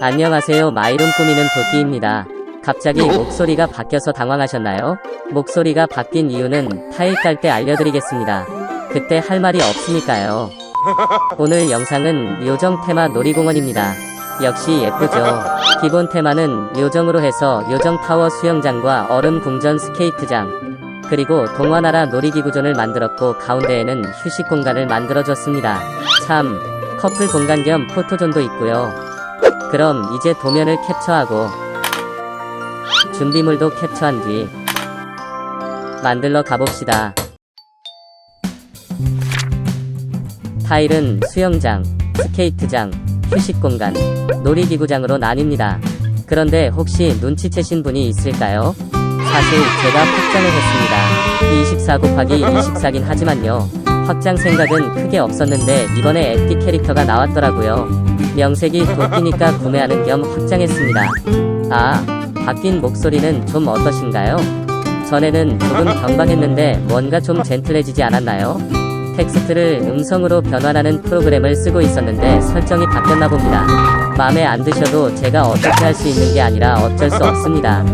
안녕하세요 마이룸 꾸미는 도끼입니다 갑자기 목소리가 바뀌어서 당황하셨나요? 목소리가 바뀐 이유는 타일 깔 때 알려드리겠습니다. 그때 할 말이 없으니까요. 오늘 영상은 요정 테마 놀이공원입니다. 역시 예쁘죠. 기본 테마는 요정으로 해서 요정 타워 수영장과 얼음 궁전 스케이트장, 그리고 동화나라 놀이기구존을 만들었고 가운데에는 휴식 공간을 만들어줬습니다. 참, 커플 공간 겸 포토존도 있고요. 그럼 이제 도면을 캡처하고 준비물도 캡처한 뒤 만들러 가봅시다. 타일은 수영장, 스케이트장, 휴식 공간, 놀이기구장으로 나뉩니다. 그런데 혹시 눈치채신 분이 있을까요? 사실 제가 확장을 했습니다. 24 곱하기 24긴 하지만요. 확장 생각은 크게 없었는데 이번에 액티 캐릭터가 나왔더라고요. 명색이 도끼니까 구매하는 겸 확장했습니다. 아, 바뀐 목소리는 좀 어떠신가요? 전에는 조금 경박했는데 뭔가 좀 젠틀해지지 않았나요? 텍스트를 음성으로 변환하는 프로그램을 쓰고 있었는데 설정이 바뀌었나 봅니다. 마음에 안 드셔도 제가 어떻게 할 수 있는 게 아니라 어쩔 수 없습니다.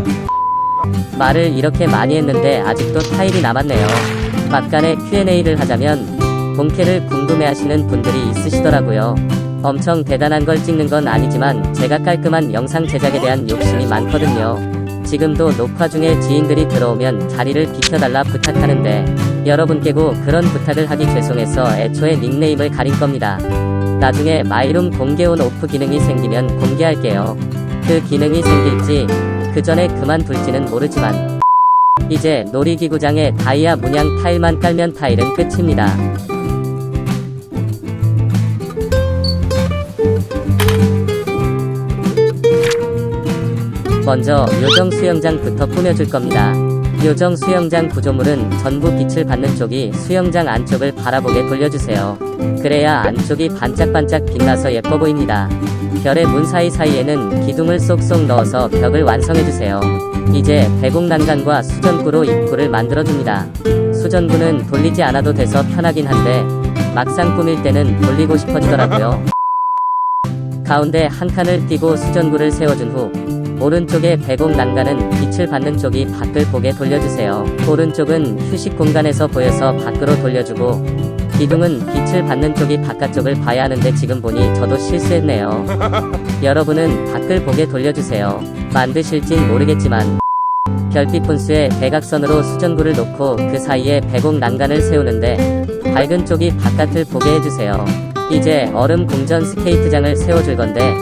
말을 이렇게 많이 했는데 아직도 타일이 남았네요. 막간에 Q&A를 하자면 본캐를 궁금해하시는 분들이 있으시더라고요. 엄청 대단한 걸 찍는 건 아니지만 제가 깔끔한 영상 제작에 대한 욕심이 많거든요. 지금도 녹화 중에 지인들이 들어오면 자리를 비켜달라 부탁하는데 여러분 깨고 그런 부탁을 하기 죄송해서 애초에 닉네임을 가린 겁니다. 나중에 마이룸 공개온 오프 기능이 생기면 공개할게요. 그 기능이 생길지 그 전에 그만둘지는 모르지만 이제 놀이기구장에 다이아 문양 타일만 깔면 타일은 끝입니다. 먼저 요정 수영장부터 꾸며줄 겁니다. 요정 수영장 구조물은 전부 빛을 받는 쪽이 수영장 안쪽을 바라보게 돌려주세요. 그래야 안쪽이 반짝반짝 빛나서 예뻐 보입니다. 별의 문 사이사이에는 기둥을 쏙쏙 넣어서 벽을 완성해주세요. 이제 배곡 난간과 수전구로 입구를 만들어줍니다. 수전구는 돌리지 않아도 돼서 편하긴 한데 막상 꾸밀 때는 돌리고 싶어지더라고요. 가운데 한 칸을 띄고 수전구를 세워준 후 오른쪽의 배곡 난간은 빛을 받는 쪽이 밖을 보게 돌려주세요. 오른쪽은 휴식 공간에서 보여서 밖으로 돌려주고 기둥은 빛을 받는 쪽이 바깥쪽을 봐야 하는데 지금 보니 저도 실수했네요. 여러분은 밖을 보게 돌려주세요. 만드실진 모르겠지만 별빛 분수에 대각선으로 수전구를 놓고 그 사이에 배곡 난간을 세우는데 밝은 쪽이 바깥을 보게 해주세요. 이제 얼음 궁전 스케이트장을 세워줄 건데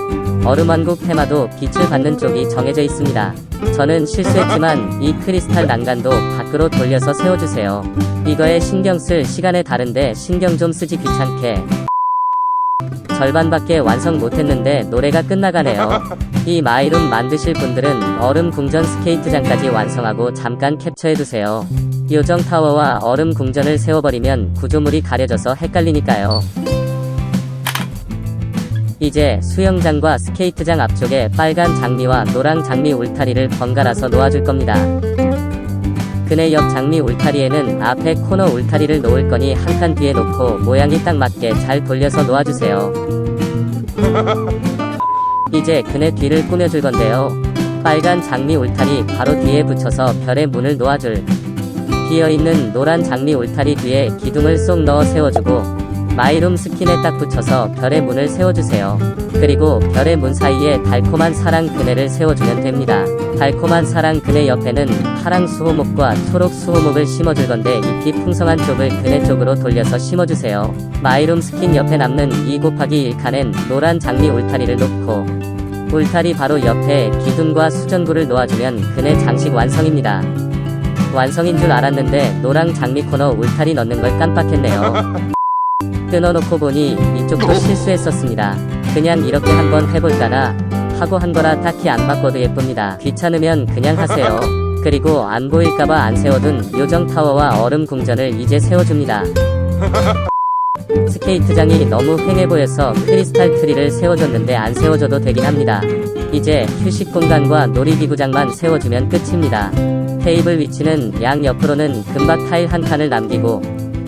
얼음왕국 테마도 빛을 받는 쪽이 정해져 있습니다. 저는 실수했지만 이 크리스탈 난간도 밖으로 돌려서 세워주세요. 이거에 신경 쓸 시간에 다른데 신경 좀 쓰지 귀찮게. 절반밖에 완성 못했는데 노래가 끝나가네요. 이 마이룸 만드실 분들은 얼음 궁전 스케이트장까지 완성하고 잠깐 캡처해두세요. 요정 타워와 얼음 궁전을 세워버리면 구조물이 가려져서 헷갈리니까요. 이제 수영장과 스케이트장 앞쪽에 빨간 장미와 노랑 장미 울타리를 번갈아서 놓아줄 겁니다. 그네 옆 장미 울타리에는 앞에 코너 울타리를 놓을 거니 한 칸 뒤에 놓고 모양이 딱 맞게 잘 돌려서 놓아주세요. 이제 그네 뒤를 꾸며줄 건데요. 빨간 장미 울타리 바로 뒤에 붙여서 별의 문을 놓아줄 비어있는 노란 장미 울타리 뒤에 기둥을 쏙 넣어 세워주고 마이룸 스킨에 딱 붙여서 별의 문을 세워주세요. 그리고 별의 문 사이에 달콤한 사랑 그네를 세워주면 됩니다. 달콤한 사랑 그네 옆에는 파랑 수호목과 초록 수호목을 심어줄 건데 잎이 풍성한 쪽을 그네 쪽으로 돌려서 심어주세요. 마이룸 스킨 옆에 남는 2 곱하기 1칸엔 노란 장미 울타리를 놓고 울타리 바로 옆에 기둥과 수전구를 놓아주면 그네 장식 완성입니다. 완성인 줄 알았는데 노랑 장미 코너 울타리 넣는 걸 깜빡했네요. 끊어놓고 보니 이쪽도 실수했었습니다. 그냥 이렇게 한번 해볼까나 하고 한 거라 딱히 안 바꿔도 예쁩니다. 귀찮으면 그냥 하세요. 그리고 안 보일까봐 안 세워둔 요정 타워와 얼음 궁전을 이제 세워줍니다. 스케이트장이 너무 휑해 보여서 크리스탈 트리를 세워줬는데 안 세워줘도 되긴 합니다. 이제 휴식 공간과 놀이기구장만 세워주면 끝입니다. 테이블 위치는 양 옆으로는 금박 타일 한 칸을 남기고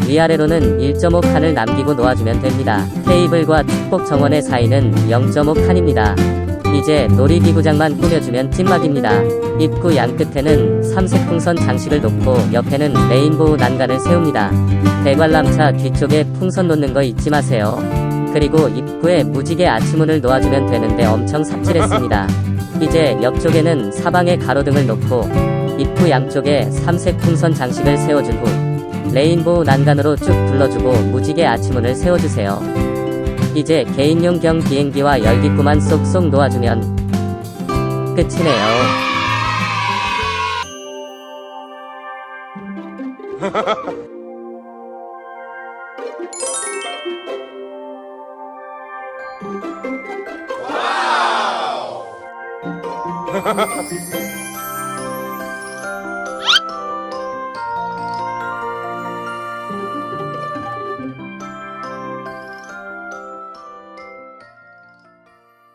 위아래로는 1.5칸을 남기고 놓아주면 됩니다. 테이블과 축복 정원의 사이는 0.5칸입니다. 이제 놀이기구장만 꾸며주면 찐막입니다. 입구 양끝에는 삼색 풍선 장식을 놓고 옆에는 레인보우 난간을 세웁니다. 대관람차 뒤쪽에 풍선 놓는 거 잊지 마세요. 그리고 입구에 무지개 아치문을 놓아주면 되는데 엄청 삽질했습니다. 이제 옆쪽에는 사방에 가로등을 놓고 입구 양쪽에 삼색 풍선 장식을 세워준 후 레인보우 난간으로 쭉 둘러주고 무지개 아치문을 세워주세요. 이제 개인용 경 비행기와 열기구만 쏙쏙 놓아주면 끝이네요.